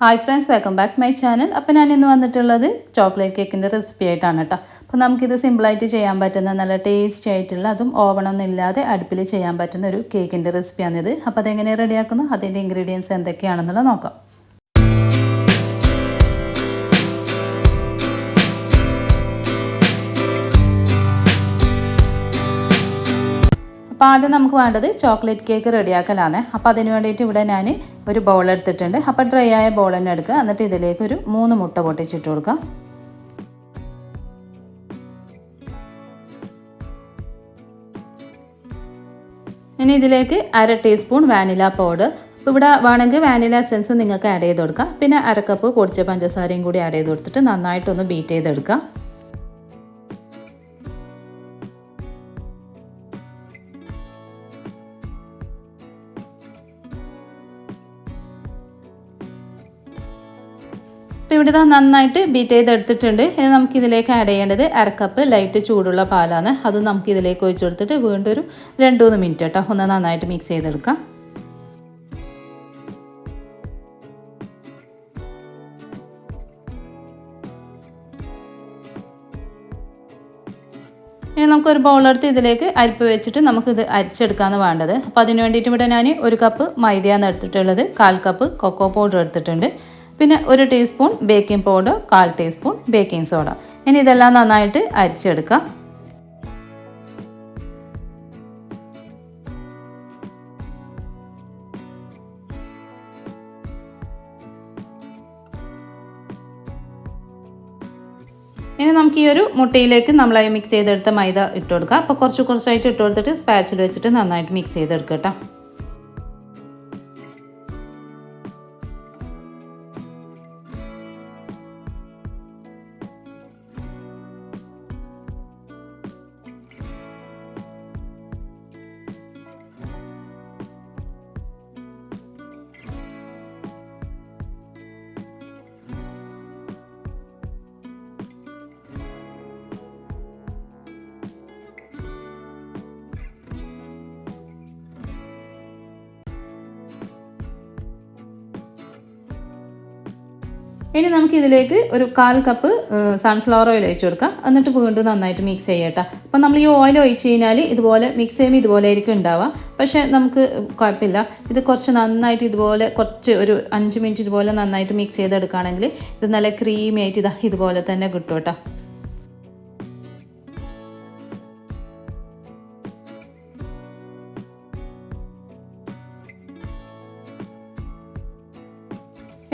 Hi friends welcome back my channel അപ്പോൾ ഞാൻ ഇന്ന് വന്നിട്ടുള്ളത് ചോക്ലേറ്റ് കേക്കിന്റെ റെസിപ്പി ആയിട്ടാണ് കേട്ടോ അപ്പോൾ നമുക്കിത് സിമ്പിളായിട്ട് ചെയ്യാൻ പറ്റുന്ന നല്ല ടേസ്റ്റി ആയിട്ടുള്ള അതും ഓവണൊന്നും ഇല്ലാതെ അടുപ്പിൽ ചെയ്യാൻ പറ്റുന്ന ഒരു കേക്കിന്റെ റെസിപ്പിയാണിത് അപ്പോൾ അതെങ്ങനെ റെഡിയാക്കുന്നു അതിന്റെ ഇൻഗ്രീഡിയൻസ് എന്തൊക്കെയാണെന്നുള്ളത് നോക്കാം. അപ്പോൾ ആദ്യം നമുക്ക് വേണ്ടത് ചോക്ലേറ്റ് കേക്ക് റെഡിയാക്കലാണ്. അപ്പോൾ അതിന് വേണ്ടിയിട്ട് ഇവിടെ ഞാൻ ഒരു ബൗൾ എടുത്തിട്ടുണ്ട്. അപ്പോൾ ഡ്രൈ ആയ ബൗൾ തന്നെ എടുക്കുക. എന്നിട്ട് ഇതിലേക്ക് ഒരു മൂന്ന് മുട്ട പൊട്ടിച്ചിട്ട് കൊടുക്കുക. ഇനി ഇതിലേക്ക് അര ടീസ്പൂൺ വാനില പൗഡർ അപ്പോൾ ഇവിടെ വേണമെങ്കിൽ വാനില എസെൻസ് നിങ്ങൾക്ക് ആഡ് ചെയ്ത് കൊടുക്കാം. പിന്നെ അരക്കപ്പ് പൊടിച്ച പഞ്ചസാരയും കൂടി ആഡ് ചെയ്ത് കൊടുത്തിട്ട് നന്നായിട്ടൊന്ന് ബീറ്റ് ചെയ്തെടുക്കുക. ഇവിടെ ഇതാ നന്നായിട്ട് ബീറ്റ് ചെയ്തെടുത്തിട്ടുണ്ട്. ഇനി നമുക്ക് ഇതിലേക്ക് ആഡ് ചെയ്യേണ്ടത് അരക്കപ്പ് ലൈറ്റ് ചൂടുള്ള പാലാണ്. അത് നമുക്ക് ഇതിലേക്ക് ഒഴിച്ചു കൊടുത്തിട്ട് വീണ്ടും ഒരു രണ്ട് മൂന്ന് മിനിറ്റ് കേട്ടോ ഒന്ന് നന്നായിട്ട് മിക്സ് ചെയ്തെടുക്കാം. ഇനി നമുക്കൊരു ബൗളെടുത്ത് ഇതിലേക്ക് അരിപ്പ് വെച്ചിട്ട് നമുക്കിത് അരിച്ചെടുക്കാമെന്ന് വേണ്ടത്. അപ്പോൾ അതിന് വേണ്ടിയിട്ട് ഇവിടെ ഞാൻ ഒരു കപ്പ് മൈദയാണ് എടുത്തിട്ടുള്ളത്. കാൽ കപ്പ് കൊക്കോ പൗഡർ എടുത്തിട്ടുണ്ട്. പിന്നെ ഒരു ടീസ്പൂൺ ബേക്കിംഗ് പൗഡർ കാൽ ടീസ്പൂൺ ബേക്കിംഗ് സോഡ ഇനി ഇതെല്ലാം നന്നായിട്ട് അരിച്ചെടുക്കാം. ഇനി നമുക്ക് ഈ ഒരു മുട്ടയിലേക്ക് നമ്മളായി മിക്സ് ചെയ്തെടുത്ത മൈദ ഇട്ട് കൊടുക്കുക അപ്പോൾ കുറച്ച് കുറച്ചായിട്ട് ഇട്ട് കൊടുത്തിട്ട് സ്പാച്ചിൽ വെച്ചിട്ട് നന്നായിട്ട് മിക്സ് ചെയ്തെടുക്കുക കേട്ടോ. ഇനി നമുക്ക് ഇതിലേക്ക് ഒരു കാൽ കപ്പ് സൺഫ്ലവർ ഓയിൽ ഒഴിച്ചു കൊടുക്കാം. എന്നിട്ട് വീണ്ടും നന്നായിട്ട് മിക്സ് ചെയ്യട്ടോ. അപ്പം നമ്മൾ ഈ ഓയിൽ ഒഴിച്ച് കഴിഞ്ഞാൽ ഇതുപോലെ മിക്സ് ചെയ്യുമ്പോൾ ഇതുപോലെ ആയിരിക്കും ഉണ്ടാവുക. പക്ഷേ നമുക്ക് കുഴപ്പമില്ല. ഇത് കുറച്ച് നന്നായിട്ട് ഇതുപോലെ കുറച്ച് ഒരു അഞ്ച് മിനിറ്റ് ഇതുപോലെ നന്നായിട്ട് മിക്സ് ചെയ്തെടുക്കുകയാണെങ്കിൽ ഇത് നല്ല ക്രീമി ആയിട്ട് ഇതാ ഇതുപോലെ തന്നെ കിട്ടും കേട്ടോ.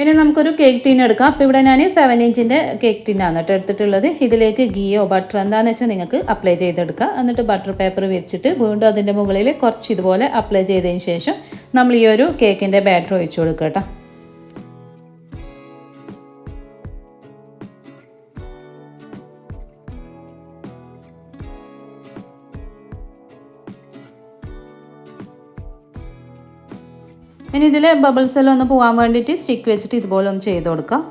ഇനി നമുക്കൊരു കേക്ക് ടീൻ എടുക്കാം. അപ്പോൾ ഇവിടെ ഞാൻ സെവൻ ഇഞ്ചിന്റെ കേക്ക് ടീനാണ് കേട്ടോ എടുത്തിട്ടുള്ളത്. ഇതിലേക്ക് ഗിയോ ബട്ടർ എന്താണെന്ന് വെച്ചാൽ നിങ്ങൾക്ക് അപ്ലൈ ചെയ്തെടുക്കുക എന്നിട്ട് ബട്ടർ പേപ്പർ വിരിച്ചിട്ട് വീണ്ടും അതിന്റെ മുകളിൽ കുറച്ച് ഇതുപോലെ അപ്ലൈ ചെയ്തതിന് ശേഷം നമ്മൾ ഈ ഒരു കേക്കിന്റെ ബാറ്റർ ഒഴിച്ചു കൊടുക്കുക കേട്ടോ ഇനി ഇതിൽ ബബിൾസ് എല്ലാം ഒന്ന് പോകാൻ വേണ്ടിയിട്ട് സ്റ്റിക്ക് വെച്ചിട്ട് ഇതുപോലെ ഒന്ന് ചെയ്ത് കൊടുക്കാം.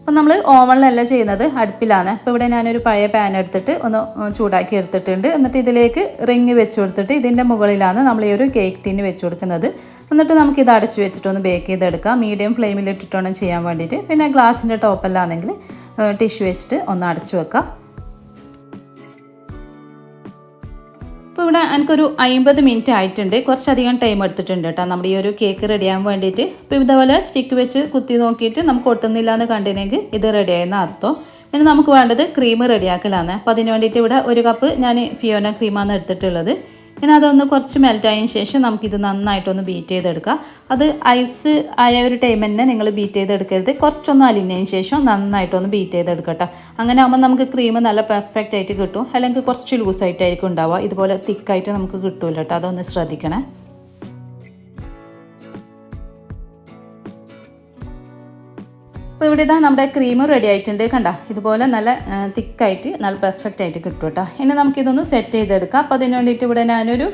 അപ്പം നമ്മൾ ഓവണിലല്ല ചെയ്യുന്നത് അടുപ്പിലാണ്. അപ്പോൾ ഇവിടെ ഞാനൊരു പഴയ പാൻ എടുത്തിട്ട് ഒന്ന് ചൂടാക്കി എടുത്തിട്ടുണ്ട്. എന്നിട്ട് ഇതിലേക്ക് റിങ് വെച്ച് കൊടുത്തിട്ട് ഇതിന്റെ മുകളിലാണ് നമ്മൾ ഈ ഒരു കേക്ക് ടീന് വെച്ച് കൊടുക്കുന്നത്. എന്നിട്ട് നമുക്ക് ഇത് അടച്ചു വെച്ചിട്ടൊന്ന് ബേക്ക് ചെയ്തെടുക്കാം. മീഡിയം ഫ്ലെയിമിൽ ഇട്ടിട്ടൊന്നും ചെയ്യാൻ വേണ്ടിയിട്ട്. പിന്നെ ഗ്ലാസിന്റെ ടോപ്പല്ലാണെങ്കിൽ ടിഷ്യൂ വെച്ചിട്ട് ഒന്ന് അടച്ചു വെക്കാം. അപ്പോൾ ഇവിടെ എനിക്കൊരു അമ്പത് മിനിറ്റ് ആയിട്ടുണ്ട്. കുറച്ചധികം ടൈം എടുത്തിട്ടുണ്ട് കേട്ടോ. നമ്മുടെ ഈ ഒരു കേക്ക് റെഡിയാകാൻ വേണ്ടിയിട്ട്. ഇപ്പോൾ ഇതേപോലെ സ്റ്റിക്ക് വെച്ച് കുത്തി നോക്കിയിട്ട് നമുക്ക് ഒട്ടുന്നില്ല എന്ന് കണ്ടിനെങ്കിൽ ഇത് റെഡിയായെന്ന് അർത്ഥം. ഇനി നമുക്ക് വേണ്ടത് ക്രീം റെഡിയാക്കലാണ് അപ്പോൾ അതിന് വേണ്ടിയിട്ട് ഇവിടെ ഒരു കപ്പ് ഞാൻ ഫിയോന ക്രീമാണ് എടുത്തിട്ടുള്ളത്. ഇനി അതൊന്ന് കുറച്ച് മെൽറ്റായതിന് ശേഷം നമുക്കിത് നന്നായിട്ടൊന്ന് ബീറ്റ് ചെയ്തെടുക്കാം. അത് ഐസ് ആയ ഒരു ടൈം തന്നെ നിങ്ങൾ ബീറ്റ് ചെയ്തെടുക്കരുത്. കുറച്ചൊന്ന് അലിഞ്ഞതിന് ശേഷം നന്നായിട്ടൊന്ന് ബീറ്റ് ചെയ്തെടുക്കട്ടെ. അങ്ങനെ ആകുമ്പോൾ നമുക്ക് ക്രീം നല്ല പെർഫെക്റ്റ് ആയിട്ട് കിട്ടും. അല്ലെങ്കിൽ കുറച്ച് ലൂസായിട്ടായിരിക്കും ഉണ്ടാവുക. ഇതുപോലെ തിക്കായിട്ട് നമുക്ക് കിട്ടില്ല കേട്ടോ അതൊന്ന് ശ്രദ്ധിക്കണേ. അപ്പോൾ ഇവിടെ ഇതാ നമ്മുടെ ക്രീം റെഡി ആയിട്ടുണ്ട്. കണ്ട ഇതുപോലെ നല്ല തിക്കായിട്ട് നല്ല പെർഫെക്റ്റ് ആയിട്ട് കിട്ടും കേട്ടോ. ഇനി നമുക്കിതൊന്ന് സെറ്റ് ചെയ്തെടുക്കാം. അപ്പോൾ അതിന് വേണ്ടിയിട്ട് ഇവിടെ ഞാനൊരു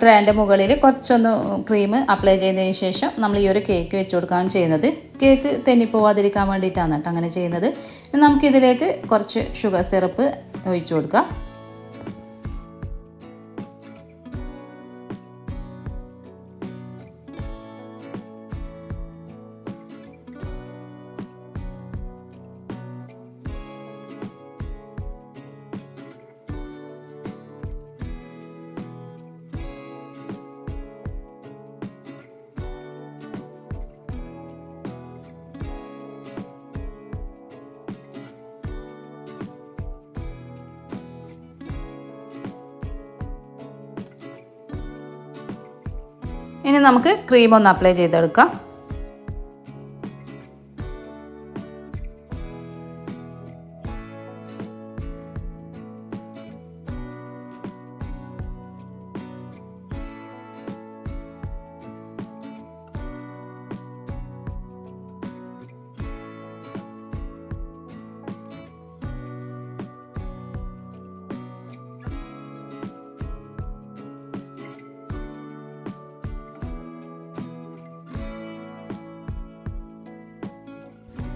ട്രേന്റെ മുകളിൽ കുറച്ചൊന്ന് ക്രീം അപ്ലൈ ചെയ്തതിന് ശേഷം നമ്മൾ ഈ ഒരു കേക്ക് വെച്ച് കൊടുക്കുകയാണ് ചെയ്യുന്നത്. കേക്ക് തെന്നിപ്പോവാതിരിക്കാൻ വേണ്ടിയിട്ടാണ് കേട്ടോ അങ്ങനെ ചെയ്യുന്നത്. ഇനി നമുക്കിതിലേക്ക് കുറച്ച് ഷുഗർ സിറപ്പ് ഒഴിച്ചു കൊടുക്കാം. ഇനി നമുക്ക് ക്രീം ഒന്ന് അപ്ലൈ ചെയ്തെടുക്കാം.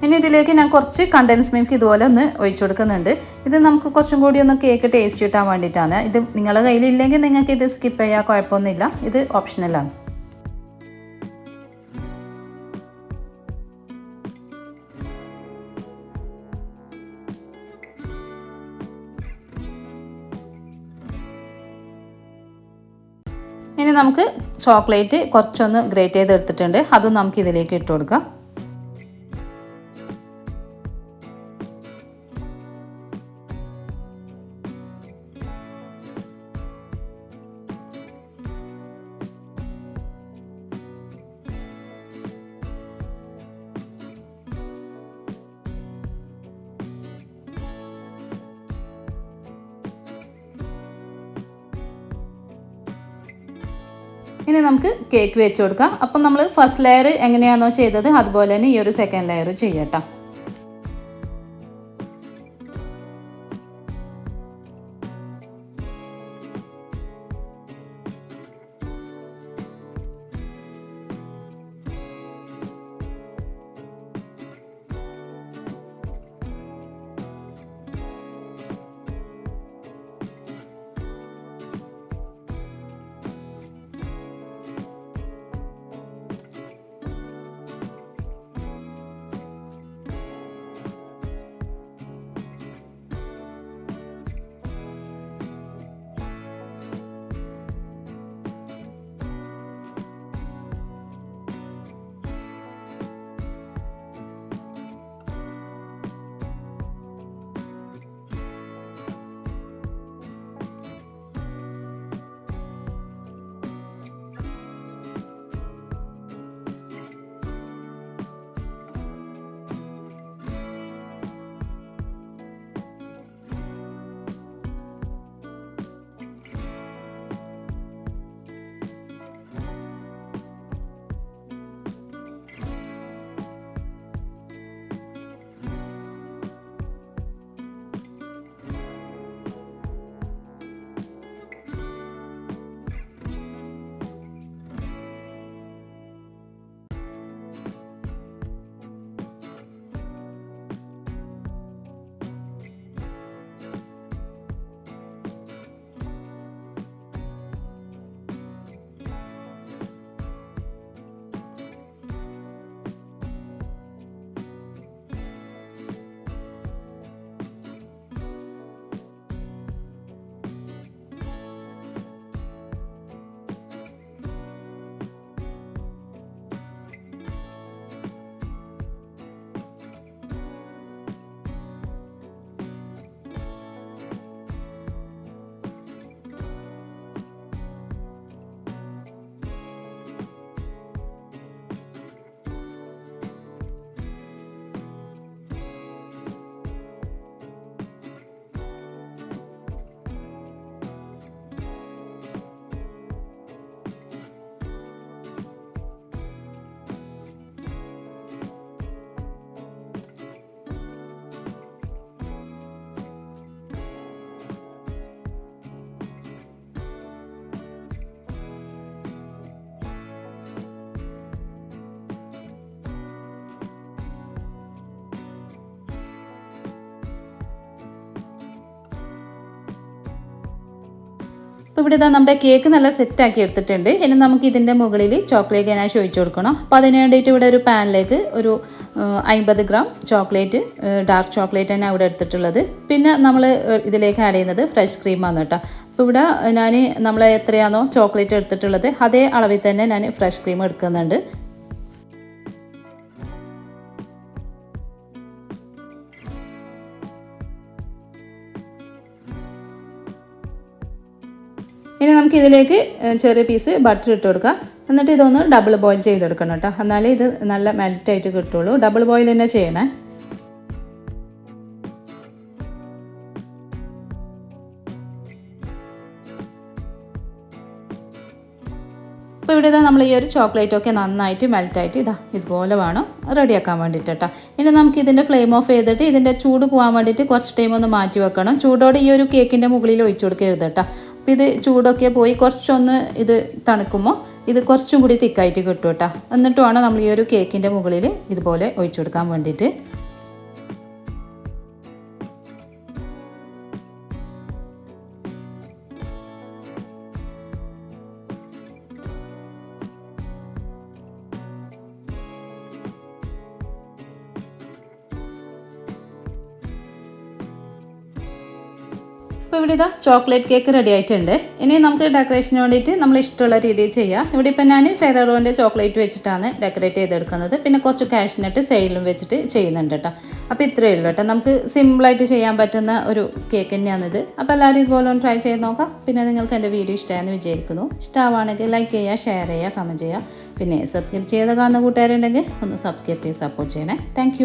ഇനി ഇതിലേക്ക് ഞാൻ കുറച്ച് കണ്ടൻസ് മിൽക്ക് ഇതുപോലെ ഒന്ന് ഒഴിച്ചു കൊടുക്കുന്നുണ്ട്. ഇത് നമുക്ക് കുറച്ചും കൂടി ഒന്ന് കേക്ക് ടേസ്റ്റ് കിട്ടാൻ വേണ്ടിയിട്ടാണ്. ഇത് നിങ്ങളുടെ കയ്യിലില്ലെങ്കിൽ നിങ്ങൾക്ക് ഇത് സ്കിപ്പ് ചെയ്യാൻ കുഴപ്പമൊന്നുമില്ല. ഇത് ഓപ്ഷണലാണ് ഇനി നമുക്ക് ചോക്ലേറ്റ് കുറച്ചൊന്ന് ഗ്രേറ്റ് ചെയ്ത് എടുത്തിട്ടുണ്ട് അതും നമുക്ക് ഇതിലേക്ക് ഇട്ട് കൊടുക്കാം. ഇനി നമുക്ക് കേക്ക് വെച്ച് കൊടുക്കാം. അപ്പം നമ്മൾ ഫസ്റ്റ് ലെയർ എങ്ങനെയാണോ ചെയ്തത്? അതുപോലെ തന്നെ ഈ ഒരു സെക്കൻഡ് ലെയർ ചെയ്യട്ടോ അപ്പോൾ ഇവിടെ ഇതാ നമ്മുടെ കേക്ക് നല്ല സെറ്റാക്കി എടുത്തിട്ടുണ്ട്. ഇനി നമുക്ക് ഇതിന്റെ മുകളിൽ ചോക്ലേറ്റ് ഗനാശ് ഒഴിച്ചു കൊടുക്കണം. അപ്പോൾ അതിന് വേണ്ടിയിട്ട് ഇവിടെ ഒരു പാനിലേക്ക് ഒരു അമ്പത് ഗ്രാം ചോക്ലേറ്റ് ഡാർക്ക് ചോക്ലേറ്റ് തന്നെ അവിടെ എടുത്തിട്ടുള്ളത്. പിന്നെ നമ്മൾ ഇതിലേക്ക് ആഡ് ചെയ്യുന്നത് ഫ്രഷ് ക്രീമാണ് കേട്ടോ. അപ്പോൾ ഇവിടെ ഞാൻ നമ്മൾ എത്രയാണോ ചോക്ലേറ്റ് എടുത്തിട്ടുള്ളത് അതേ അളവിൽ തന്നെ ഞാൻ ഫ്രഷ് ക്രീം എടുക്കുന്നുണ്ട്. ഇനി നമുക്ക് ഇതിലേക്ക് ചെറിയ പീസ് ബട്ടർ ഇട്ട് കൊടുക്കാം. എന്നിട്ട് ഇതൊന്ന് ഡബിൾ ബോയിൽ ചെയ്തെടുക്കണം കേട്ടോ എന്നാലേ ഇത് നല്ല മെൽറ്റായിട്ട് കിട്ടുള്ളൂ. ഡബിൾ ബോയിൽ തന്നെ ചെയ്യണേ. അപ്പോൾ ഇവിടെ ഇതാ നമ്മൾ ഈ ഒരു ചോക്ലേറ്റ് ഒക്കെ നന്നായിട്ട് മെൽറ്റായിട്ട് ഇതാ ഇതുപോലെ വേണം റെഡിയാക്കാൻ വേണ്ടിയിട്ട് കേട്ടോ ഇനി നമുക്ക് ഇതിന്റെ ഫ്ലെയിം ഓഫ് ചെയ്തിട്ട് ഇതിന്റെ ചൂട് പോകാൻ വേണ്ടിയിട്ട് കുറച്ച് ടൈം ഒന്ന് മാറ്റി വെക്കണം. ചൂടോടെ ഈ ഒരു കേക്കിന്റെ മുകളിൽ ഒഴിച്ചു കൊടുക്കരുത് കേട്ടോ അപ്പോൾ ഇത് ചൂടൊക്കെ പോയി കുറച്ചൊന്ന് ഇത് തണുക്കുമ്പോൾ ഇത് കുറച്ചും കൂടി തിക്കായിട്ട് കിട്ടും കേട്ടോ. എന്നിട്ട് വേണം നമ്മൾ ഈ ഒരു കേക്കിന്റെ മുകളിൽ ഇതുപോലെ ഒഴിച്ചു കൊടുക്കാൻ വേണ്ടിയിട്ട് ഇപ്പോൾ ഇവിടെ ഇതാ ചോക്ലേറ്റ് കേക്ക് റെഡി ആയിട്ടുണ്ട്. ഇനി നമുക്ക് ഡെക്കറേഷന് വേണ്ടിയിട്ട് നമ്മൾ ഇഷ്ടമുള്ള രീതിയിൽ ചെയ്യാം. ഇവിടെ ഇപ്പം ഞാൻ ഫെററോന്റെ ചോക്ലേറ്റ് വെച്ചിട്ടാണ് ഡെക്കറേറ്റ് ചെയ്തെടുക്കുന്നത്. പിന്നെ കുറച്ച് കാഷ്നട്ട് സൈഡിലും വെച്ചിട്ട് ചെയ്യുന്നുണ്ട് കേട്ടോ അപ്പോൾ ഇത്രയേ ഉള്ളൂ കേട്ടോ നമുക്ക് സിമ്പിളായിട്ട് ചെയ്യാൻ പറ്റുന്ന ഒരു കേക്ക് തന്നെയാണിത്. അപ്പോൾ എല്ലാവരും ഇതുപോലെ ഒന്ന് ട്രൈ ചെയ്ത് നോക്കാം. പിന്നെ നിങ്ങൾക്ക് എന്റെ വീഡിയോ ഇഷ്ടമായെന്ന് വിചാരിക്കുന്നു. ഇഷ്ടമാണെങ്കിൽ ലൈക്ക് ചെയ്യുക ഷെയർ ചെയ്യുക കമന്റ് ചെയ്യുക. പിന്നെ സബ്സ്ക്രൈബ് ചെയ്ത് കാണുന്ന കൂട്ടുകാരുണ്ടെങ്കിൽ ഒന്ന് സബ്സ്ക്രൈബ് ചെയ്ത് സപ്പോർട്ട് ചെയ്യണേ. താങ്ക്